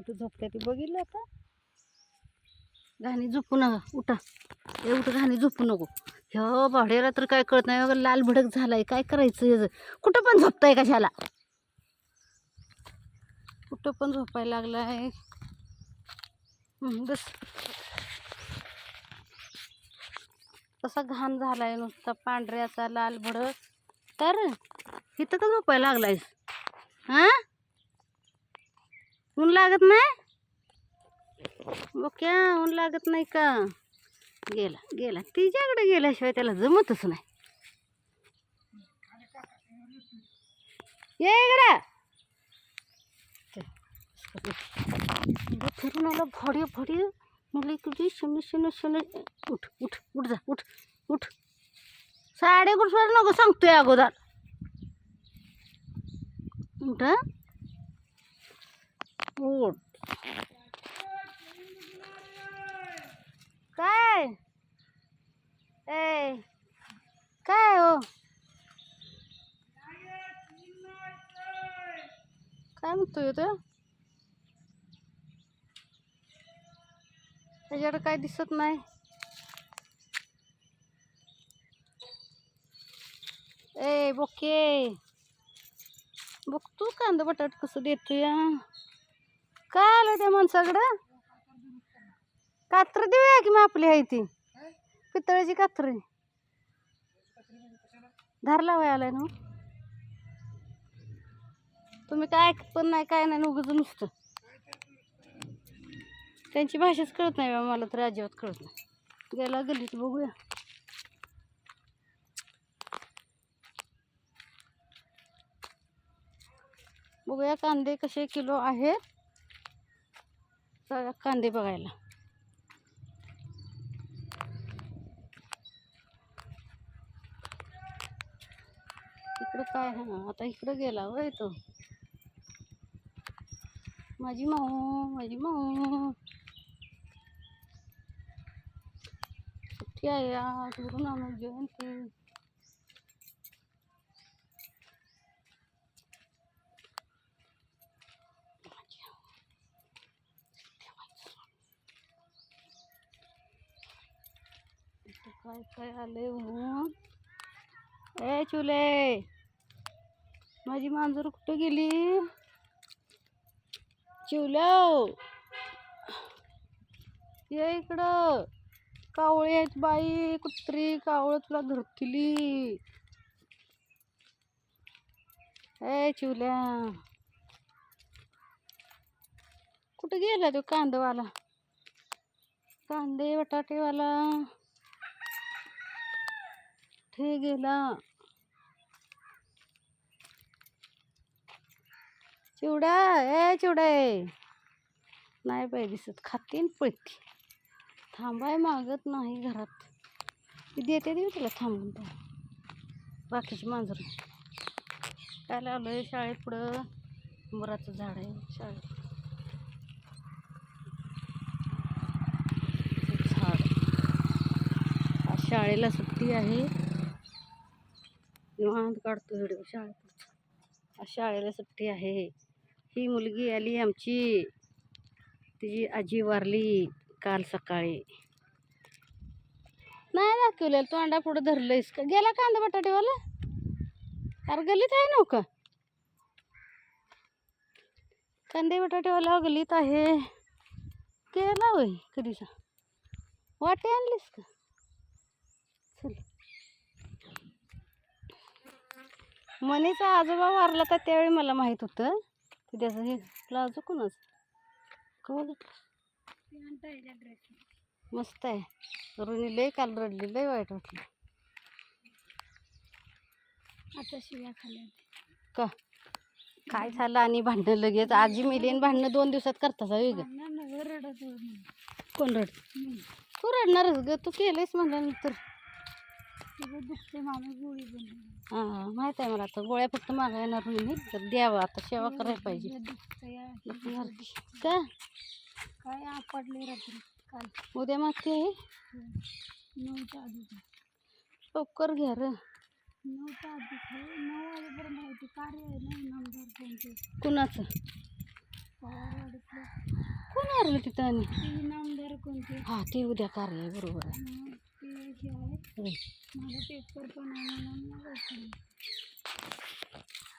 कुठं झोपते ती बघितलं आता? घाणी झोपू नका उठा. हे उठ घाणी झोपू नको. ह्या भाड्याला तर काय कळत नाही बघा लाल भडक झालाय काय करायचं याचं? कुठं पण झोपताय कशाला? कुठं पण झोपायला लागलाय. बस. कसा घाण झालाय नुसता पांढऱ्याचा लाल भडक. तर इथं का झोपायला लागलायस. हा? ऊन लागत नाही? ओके ऊन लागत नाही का? गेला गेला. तिच्याकडे गेल्याशिवाय त्याला जमतच नाही. ये फिरून आलं भोडी भोडी. मुली तुझी शून्य शून्य शून्य. उठ उठ उठ जा उठ उठ. साडे कुठं नको सांगतोय अगोदर. उठ फूट काय? ए काय हो? काय म्हणतोय तो? त्याच्याकडे काय दिसत नाही? ए बोके. बघ तू कांदा बटाट कसं देतोय काय आलं त्या माणसाकडं कात्र देऊया की मग आपली आहे ती? पितळाची कात्री. धार लावाय आलाय ना हो. तुम्ही काय ऐकत पण नाही काय नाही उगच नुसतं. त्यांची भाषाच कळत नाही बा मला तर अजिबात कळत नाही. गेला गल्लीत बघूया. बघूया कांदे कसे किलो आहेत. चला कांदे बघायला. इकडं काय हा आता इकडं गेला वय तो. माझी माऊ माझी माऊ. सुट्टी आहे आज गुरु नानक जयंती काय काय आले म्हणून? ए चुले! माझी मांजर कुठं गेली? चिवल्या ये इकडं! कावळे आहेत बाई कुत्री कावळ तुला धरतीली. ए चिवल्या कुठं गेला तो कांदवाला? कांदे बटाटेवाला? कुठे गेला? चिवडा ए चिवडे नाही बाई दिसत. खातीन पळती. थांबाय मागत नाही घरात. ती देते देऊ तिला थांबून तर. बाकीची मांजर काय लावलंय शाळेत पुढं? उंबराचं झाड आहे शाळेत. झाड. आज शाळेला सुट्टी आहे. निवांत काढतो व्हिडिओ शाळेत शाळेला सुट्टी आहे. ही मुलगी आली आमची. तिची आजी वारली काल सकाळी. नाही दाखवलेलं अंडा पुढं धरलंयस का? गेला कांदा बटाटेवाला अरे गलीत आहे नव का? कांदे बटाटेवाला गलीत आहे. गेला होय कधीचा? वाटे आणलीस का? चल. मनीचा आजोबा वारला तर त्यावेळी मला माहीत होतं. की त्याचं हे कोणाच? कवल मस्त आहे. रुनी लय काल रडली लय वाईट वाटलं. आता शिव्या खाल्या का? काय झालं आणि भांडणं लगेच? आजी मेली आणि भांडणं दोन दिवसात करताच हवी ग? रडत कोण रड तू रडणारच ग. तू केलंयस म्हणल्यानंतर हां माहीत आहे मला आता. गोळ्या फक्त मागा येणार मी तर द्यावं आता सेवा करायला पाहिजे. का. काय आपडले रात्री? काल उद्या मागते आहे नऊच्या आधी लवकर घ्या र. नऊच्या आधी नऊ वाजेपर्यंत होती कार्य आहे ना नंबर कोणते? कुणाचं? पवारवाडीतलं कारलं तिथं आणि? ती नामदार कोणते? हा ते उद्या कार्य आहे बरोबर आहे. हे आहे होय. माझा पेपर पण आहे म्हणून.